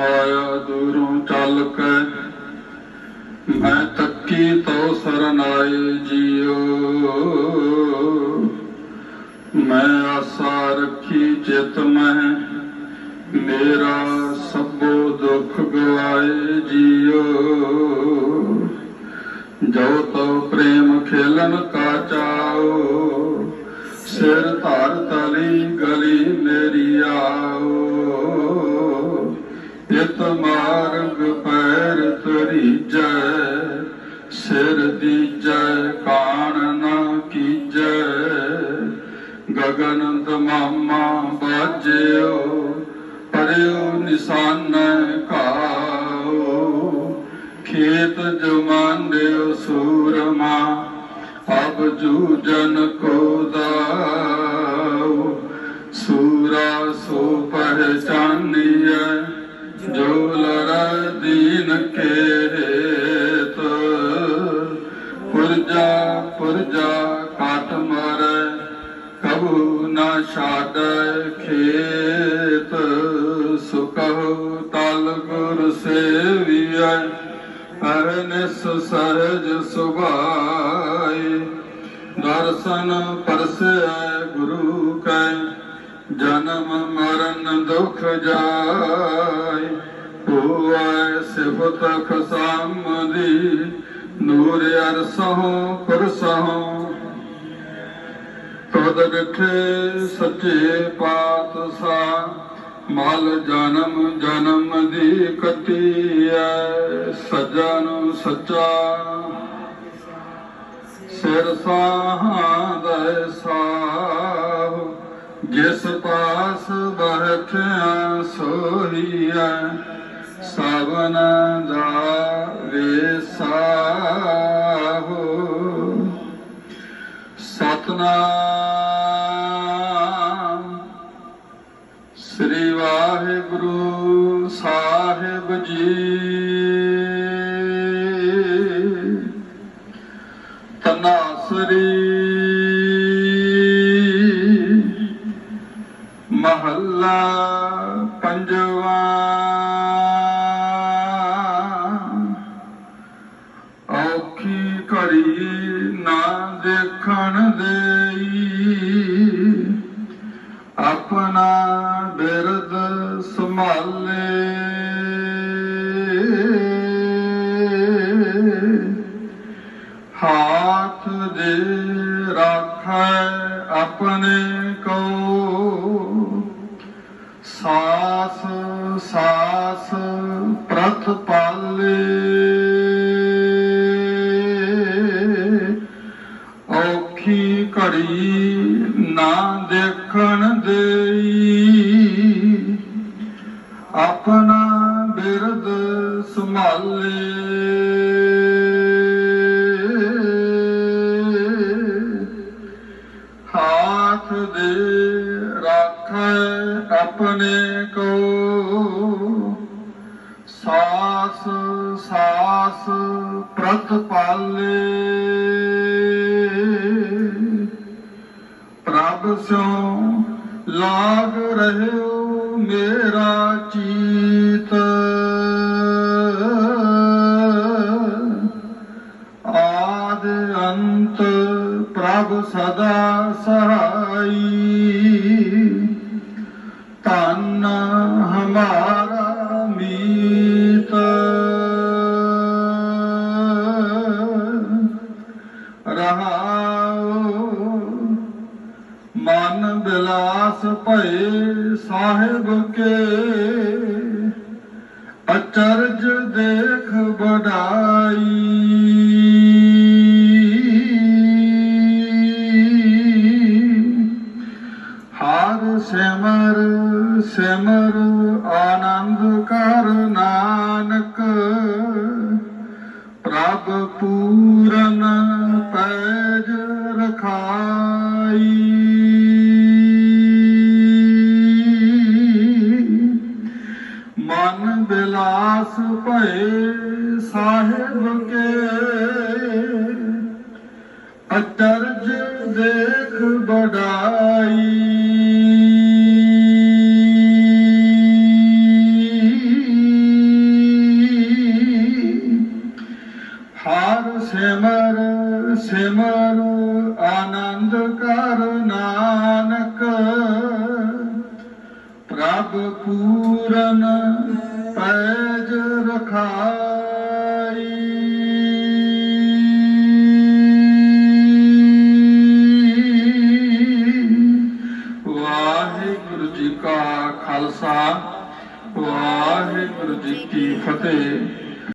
ਆਇਆ ਦੂਰੋਂ ਚੱਲ ਕੇ ਮੈਂ ਤੱਕੀ ਤੋ ਸਰਨਾਏ ਜੀਓ। ਮੈਂ ਆਸਾ ਰੱਖੀ ਚਿਤ ਮੈਂ ਮੇਰਾ ਸਭੋ ਦੁੱਖ ਗਵਾਏ ਜੀਓ। ਜੋ ਤੋ ਪ੍ਰੇਮ ਖੇਲਨ ਕਾ ਚਾਓ, ਸਿਰ ਧਰ ਤਲੀ ਇਤ ਮਾਰਗ ਪੈਰ ਤਰੀਜੈ ਸਿਰ ਦੀਜੈ ਕਾਣ ਨਾ ਕੀਜੈ। ਗਗਨ ਤਮਾਮਾ ਬਾਜਿਓ, ਪਰਿਓ ਨਿਸ਼ਾਨ ਕਾਓ ਖੇਤ ਜਮਾਨਿਓ ਸੂਰਮਾ, ਅਬ ਜੂਜਨ ਕੋ ਦਾਉ ਸੂਰਾ ਸੋ ਪਹਿਚਾਨੀਐ ਜੋ ਲੜ ਦੀਨ ਕੇਤ ਪੁਰਜਾ ਪੁਰਜਾ ਕਾਟ ਮਰੈ, ਕਬੂ ਨਾ ਛਾੜੈ ਖੇਤ। ਸੁਕਹੁ ਤਲ ਗੁਰ ਸੇਵੀਐ ਅਰਨਸ ਸਹਜ ਸੁਭਾਈ ਦਰਸ਼ਨ ਪਰਸੈ ਗੁਰੂ ਕੈ ਜਨਮ ਮਰਨ ਦੁਖ ਜਾਇ ਹੋਵੈ ਸਿਫਤ ਖਸਾਮਦੀ, ਨੂਰ ਅਰਸਹੁ ਪੁਰਸਹੁ ਤਦ ਡਿਠੇ ਸੱਚੇ ਪਾਤਸ਼ਾਹ, ਮਲ ਜਨਮ ਜਨਮ ਦੀ ਕਟੀਐ, ਸਜਣ ਸੱਚਾ। ਸਿਰ ਸਾਹਦਾ ਸਾਹ ਜਿਸ ਪਾਸ ਬਹਿਠਿਆ ਸੋਹੀਐ ਸਭਨ ਦਾ ਵੇਸਾਹੋ ਸਤਨਾਮ ਸ੍ਰੀ ਵਾਹਿਗੁਰੂ ਸਾਹਿਬ ਜੀ। ਤਨਾਸਰੀ ਮਹੱਲਾ ਪੰਜਵਾ। ਔਖੀ ਘੜੀ ਨਾ ਦੇਖਣ ਦੇਈ। ਆਪਣਾ ਬਿਰਦ ਸੰਭਾਲੇ। ਹਾਥ ਦੇ ਰਾਖੈ ਆਪਣੇ ਕੋ। ਹੱਥ ਪਾਲੇ। ਔਖੀ ਘੜੀ ਨਾ ਦੇਖਣ ਦੇਈ। ਆਪਣਾ ਬਿਰਦ ਸੰਭਾਲੇ। ਹਾਥ ਦੇ ਰਾਖੈ ਆਪਣੇ ਕੋ। ਸਾਸ ਸਾਸ ਪ੍ਰਤ ਪਾਲੇ। ਪ੍ਰਭ ਸਿਉ ਲਾਗ ਰਹਿਓ ਮੇਰਾ ਚੀਤ। ਆਦ ਅੰਤ ਪ੍ਰਭ ਸਦਾ ਸਹਾਈ। ਤਨ ਹਮਾਰਾ ਮਨ ਬਿਲਾਸ ਭਏ ਸਾਹਿਬ ਕੇ। ਅਚਰਜ ਦੇਖ ਬੜਾਈ ਹਰ ਸਿਮਰ ਸਿਮਰ ਆਨੰਦ ਕਰ ਨਾਨਕ। ਨਾਸ ਭਏ ਸਾਹਿਬ ਕੇ। ਅਚਰਜ ਦੇਖ ਬੜਾਈ ਹਰ ਸਿਮਰ ਸਿਮਰ, ਆਨੰਦ ਕਰ ਨਾਨਕ। ਪ੍ਰਭ ਪੂਰਨ ਪੈਜ ਰਖਾਈ। ਵਾਹਿਗੁਰੂ ਜੀ ਕਾ ਖਾਲਸਾ ਵਾਹਿਗੁਰੂ ਜੀ ਕੀ ਫਤਿਹ।